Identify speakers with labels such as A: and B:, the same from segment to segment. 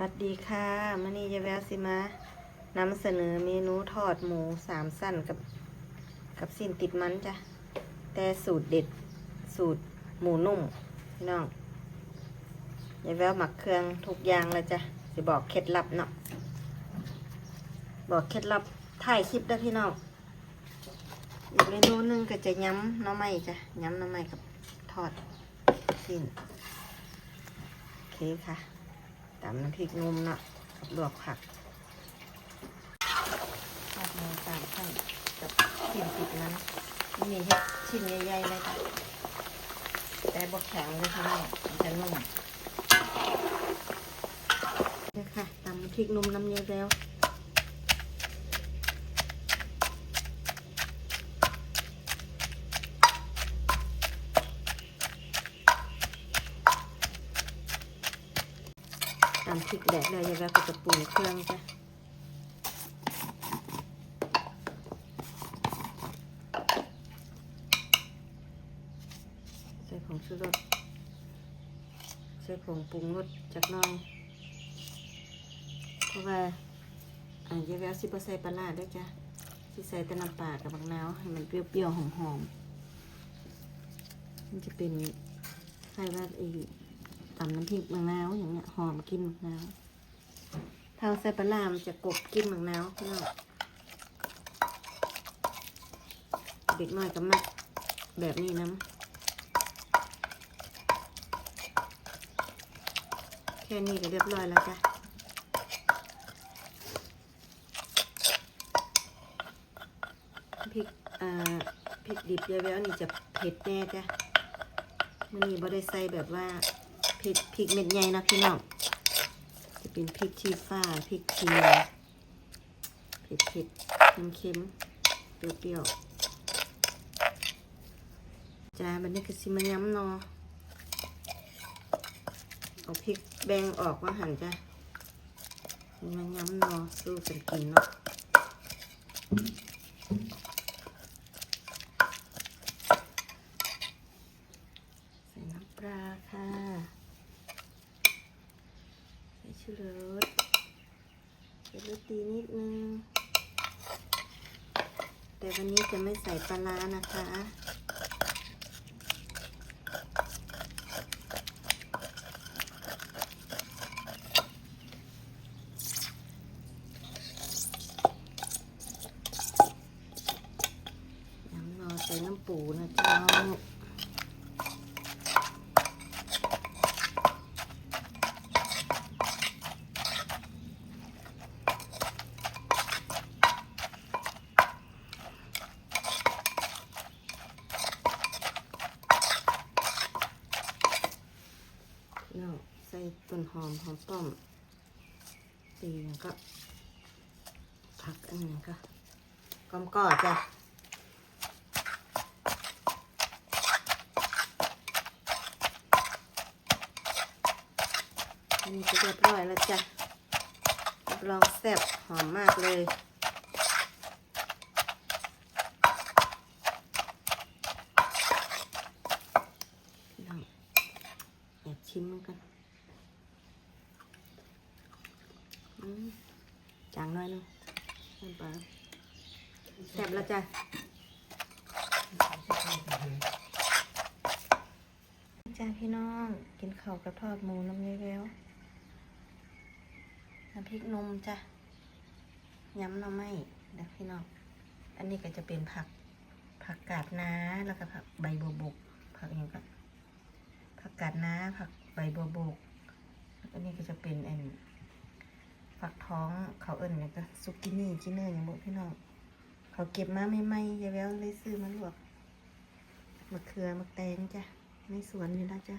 A: สวัสดีค่ะมื่อนี้ยาแววสิมานำเสนอเมนูทอดหมูสามสั้นกับกับสิ้นติดมันจ้ะ แต่สูตรเด็ดสูตรหมูนุ่มพี่น้องยาแววหมักเครื่องทุกอย่างเลยจ้ะสิบอกเคล็ดลับเนาะบอกเคล็ดลับถ่ายคลิปด้วยพี่น้องอีกเมนูหนึงก็จะย้ำน้อไม้จ้ะย้ำน้อไม้กับทอดสิ้นโอเคค่ะ ตำน้ำพริกนุ่มเนาะกับลวกผักทอดหมูสามชั้นกับชิ้นติดมันนี่เฮ็ดชิ้นใหญ่ๆเลยค่ะแต่บกแข็งเลยค่ะมันจะนุ่มนี่ค่ะตำน้ำพริกนุ่มน้ำเยอะแล้ว ตำพริกแดดเลยยายแววก็จะปรุงเครื่องจ้ะใส่ผงชูรสใส่ผงปรุงรสจักน่อยเพราะว่าอ่ายายแววสิบใส่ปลาร้าด้วยจ้ะสิใส่แต่น้ำปลากับบักนาวให้มันเปรี้ยวๆหอมๆมันจะเป็นใส่ว่าไอ้ ตำน้ำพริกมะนาวอย่างเงี้ยหอมกินมะนาวถ้าเอาใส่ปลาร้ามันจะกบกินมะนาวพี่น้องเด็กน้อยก็มักแบบนี้น้ำแค่นี้ก็เรียบร้อยแล้วจ้ะพริกอ่าพริกดิบยายแววนี่จะเผ็ดแน่จ้ะมันนี่บ่ได้ใส่แบบว่า พริกพริกเม็ดใหญ่นะพี่น้องจะเป็นพริกชี้ฟ้าพริกขี้เหนียวเผ็ดเผ็ดเค็มเค็มๆเปรี้ยวๆจ้าบันนี้ก็สิมาย้ำนอเอาพริกแบงออกมาหั่นจ้ะมันย้ำนอสู้กันกินเนาะใส่น้ำปลาค่ะ ใส่ชูรส ใส่รสดีนิดนึง แต่วันนี้จะไม่ใส่ปลาร้านะคะ น้ำนอใส่น้ำปูนะเจ้า เนาะใส่ต้นหอมหอมป้อม ตีแล้วก็ผักอันนี้ก็กอมก่อจ้ะอันนี้ก็เรียบร้อยแล้วจ้ะรับรองแซ่บหอมมากเลยลองแอบชิมมันกันอืมจางหน่อยหนึงน้ำปลาแซ่บแล้ว จ้ะจ้าพี่น้อง กินข้าวกับทอดหมูน้ำเยแล้วน้ำพริกนมจ้ะย้ำหน่อไม้เด้อพี่น้อง อันนี้ก็จะเป็นผักผักกาดน้าแล้วก็ผักใบบัวบกผักอย่างก็ผักกาดน้าผักใบบัวบกแล้วก็นี่ก็จะเป็นอันผักท้องเขาเอิ้นเนี่ยก็ซุกินี่จิเนอร์อย่างบุพี่น้อง เขาเก็บมาใหม่ๆยายแววเลยซื้อมาลวกมะเขือมะแตงจ้ะในสวนนี่แล้วจ้ะ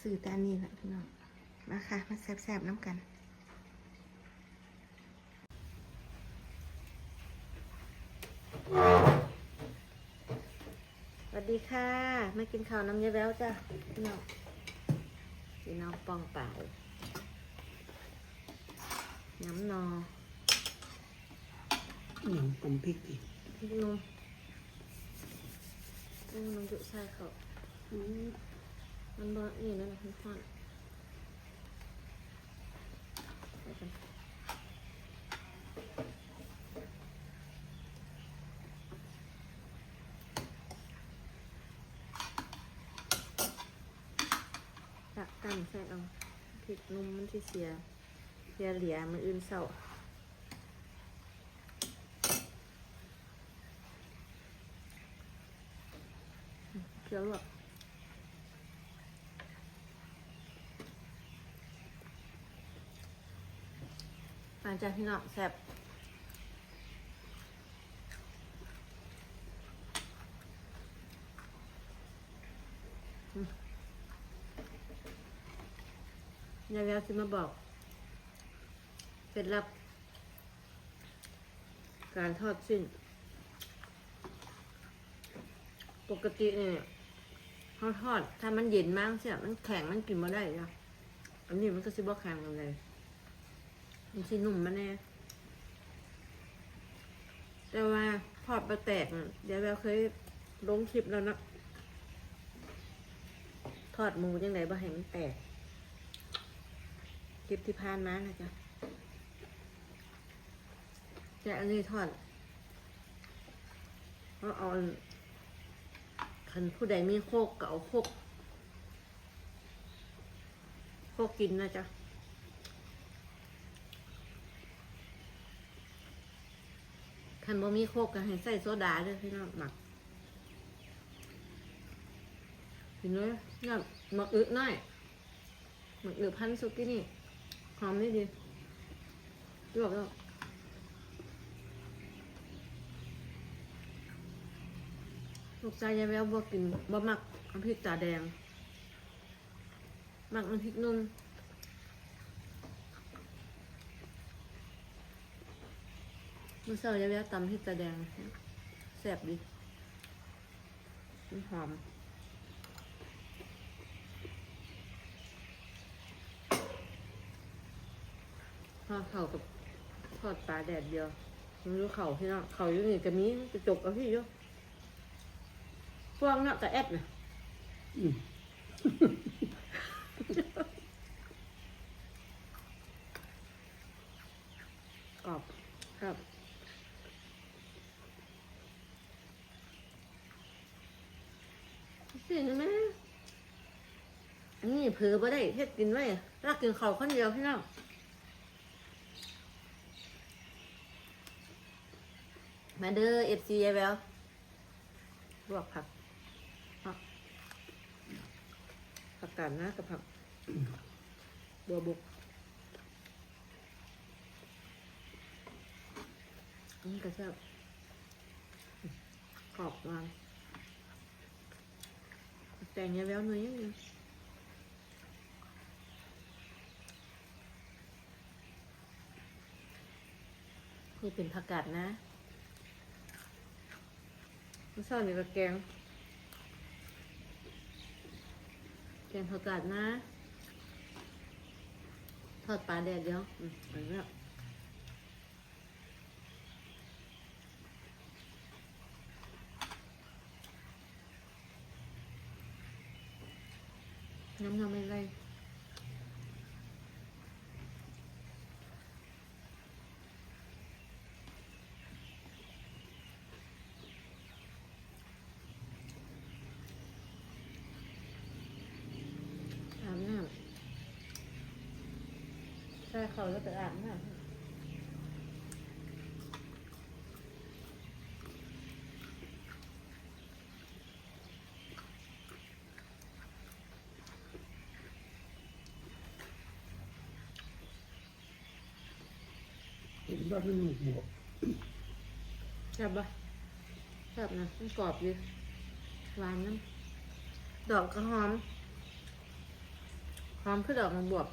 A: ซื้อแตอันนี้แหละพี่น้องมาค่ะมาแซ่บๆน้ำกันสวัสดีค่ะมากินข้าวน้ำยายแววจ้ะพี่น้องพี่น้องปองเปล่าน้ำนอ
B: หนังผมพริกดิ
A: พริกนมอืมน้ำจุใส่เขาอืมมันบ่นี่นั่นนะคุณผู้ชมจกั
C: ตักกันใส่เอาพริกนมมันที่เสียเสียเหลี่ยมันอื่นเศร้า เคี้ยวหรอกอาจารย์พี่น้องแซ่บยายแววสิมาบอกเคล็ดลับ การทอดสิ้น ปกติเนี่ย เขาทอดถ้ามันเย็นมากเสียมันแข็งมันกินมาได้จ้ะอันนี้มันก็สิบ่แข็งเลย มันสินุ่มมาแน่ แต่ว่าทอดปลาแตกเดี๋ยวเราเคยลงคลิปแล้วนะทอดหมูจังไดบ่ให้มันแตกคลิปที่ผ่านมานะจ๊ะแต่อันนี้ทอดเอาเอา คันผู้ใดมีโคกเก็เอาโคกโคกกินนะจ๊ะคันบ่มีโคกก็ให้ใส่โซดาด้วยพี่น้องหมักเห็นไหมเนี่ยหมักอึหน่อยหมักอึพันสุกี้นี่หอมนี่ดีลวกแล้ว ลูกชายยายแววบ่กินบ่มักน้ำพริกตาแดง มักน้ำพริกนุ่มมื่อเช้ายายแววตำพริกตาแดงแซ่บดีมันหอมทอดเข่ากับทอดปลาแดดเดียวมันรู้เข่าพี่น้องเข่าอยู่นี่กะมีกระจกเอาพี่อยู่ ฟองเนาะกับแอดน่ะ
B: อืม
C: กรอบครับสิไหมอันนี้เผือบ่ได้เฮ็ดกินไว้รักกินข้าวคนเดียวพี่น้องมาเด้อเอฟซียายแววลวกผักผัก ผักกาดนะกับผักบัวบกอันนี้ก็จะกรอบวางแต่งยาแววหน่อยนึงนี่เป็นผักกาดนะไม่ชอบนี่ก็แกง แก งผักกาดนะ ทอดปลาแดดเดียวอืมอันนี้น้ำทำอะไรอาบน้ำใช่เขาแล้วไปอาบน้ำ
B: เห็นว่ามันหนุกบวก
C: แซ่บปะแซ่บนะมันกรอบดีหวานน้ำดอกก็หอม หอมคือดอกมันบวบ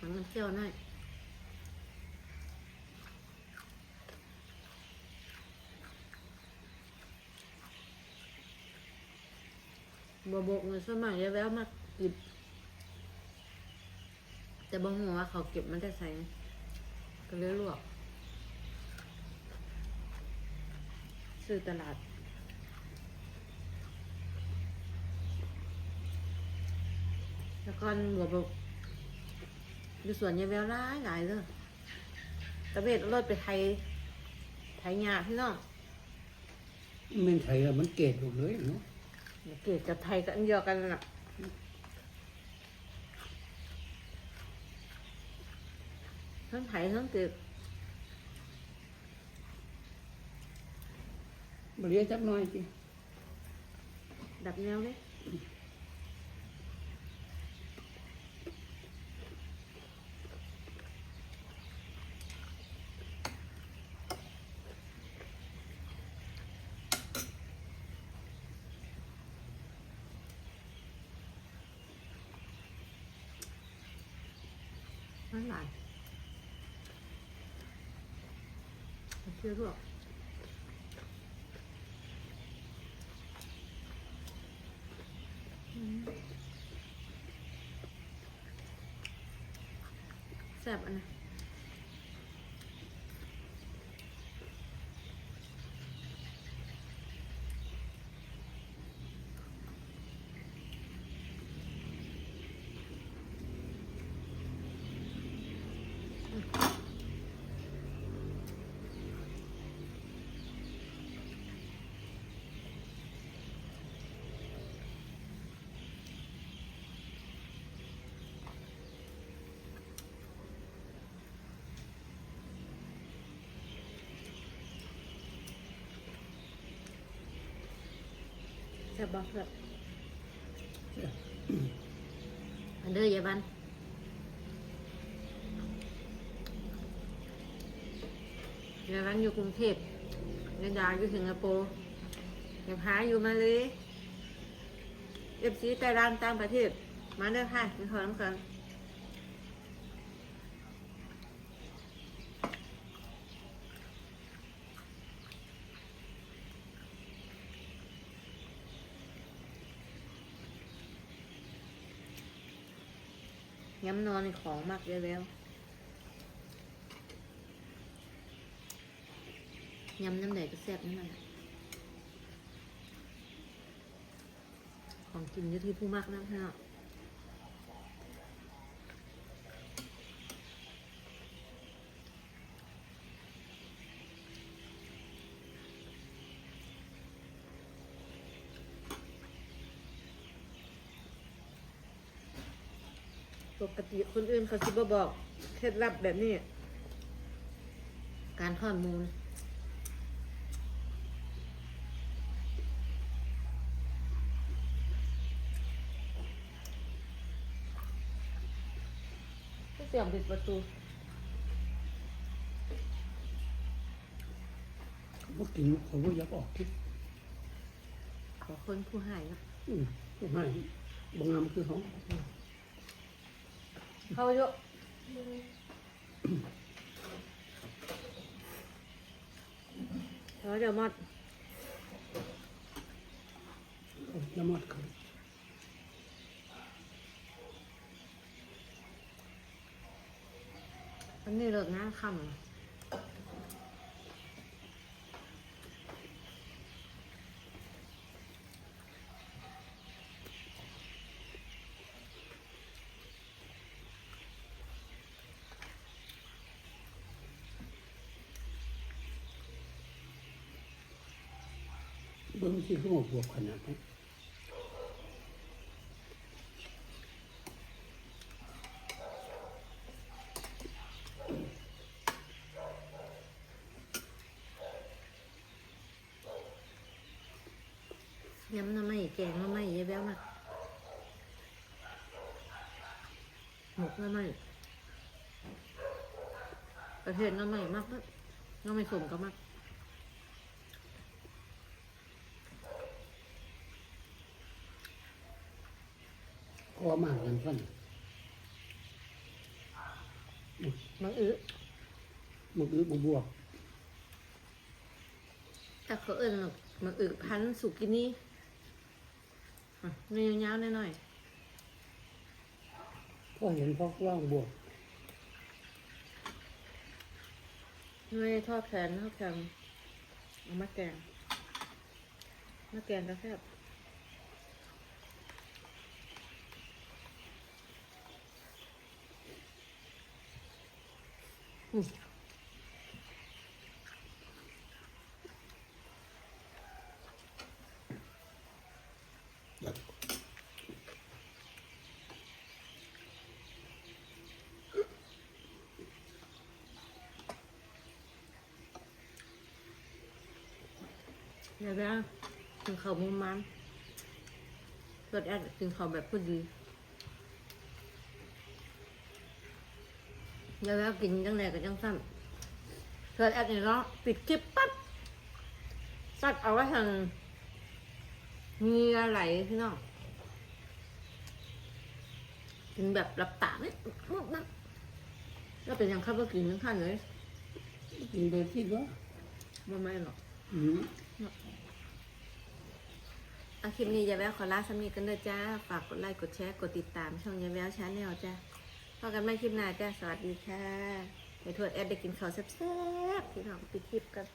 C: มันมัน เที่ยวหน่อยบวบกเงินสมัยแววมากกิบแต่บางหัวาเขาเก็บมันได้ใส่ก็เลยลวกซื้อตลาดแล้วก็หัวบก อยู่สวนยายแววหลายหลายเลยตะเบ็ดเอารถไปไทยไทยหญ้าพี่น้อง
B: มันไทยอะมันเกตหมดเลยเนาะ
C: เกดกับไทยก็อันเดียวกันน่ะทั้งไทยทั้งเกด
B: บริเวณจักหน้อยสิ
C: ดับแนวเลย มันหลายมันเชื่อด้วยอืมแซ่บอันนะ แซ่บบอกแซ่บอันเดอยายบันยายบันอยู่กรุงเทพยายดาอยู่สิงคโปร์ยายพาอยู่มาเลยเอฟซีแต่ร้านต่างประเทศ มาเด้อค่ะมีขอน้ำกัน ย้ำนอนในของมากเยอะแล้วย้ำน้ำแดงก็แซ่บนั่นแหละของกินเยอะที่ผู้มากนะพี่น้ ปกติคนอื่นเขาสิบบอกเคล็ดลับแบบนี้ การทอดหมูนะเสียงปิดประตู
B: พวกกินเขาก็อยากออกที่
C: ขอคนผู้หายนะ
B: อืมพวกให้บางงามคือเขา
C: เข้าเยอะแล้วเดี๋ยวมอด
B: เขาละมัดเขา
C: อันนี้เลิกงานค่ำ
B: เบิ้งสิเขาบอกบวกขนาดนี้
C: ย้ำน้ำไม่แกงน้ำไม่เยอะแบ้วมากหมกน้ำไม่ประเทศน้ำไม่มากเลยน้ำไม่สมก็มาก
B: อมากกันสั้น
C: มันอื้อ
B: มันคือบวก
C: แต่เขาเอิญหรอกมันอื้อพันธุ์สุกินี่อะเนื้อยาวๆหน่อย
B: พอเห็นพอว่างบวก
C: ๆเนื้อทอดแขนทอดแขนเอามาแกงมาแกงก็แซ่บ Dạ ra từng khẩu mong mắn Vượt ăn từng khẩu แบบพอดี เดี๋ยวแล้วกินจังไหนก็จังสั้นรสแอดนี่เนาะปิดคลิปปั๊บซัดเอาไว้ทางเหงียไหลพี่น้องกินแบบรับตาไม่มุกนักแล้วเป็นยังครับว่ากินทั้งขั้นเลย
B: กินโดยที่ว่า
C: ไม่ไม่หรอก
B: อืม
A: เอาคลิปนี้ยายแววขอลาสามีกันเด้อจ้า ฝากกดไลค์ กดแชร์ กดติดตาม ช่องยายแววชาแนลจ้า พบกันใหม่คลิปหน้าจ้าสวัสดีค่ะไปทวดแอดได้กินข้าวแซ่บๆพี่น้องปิดคลิปกัน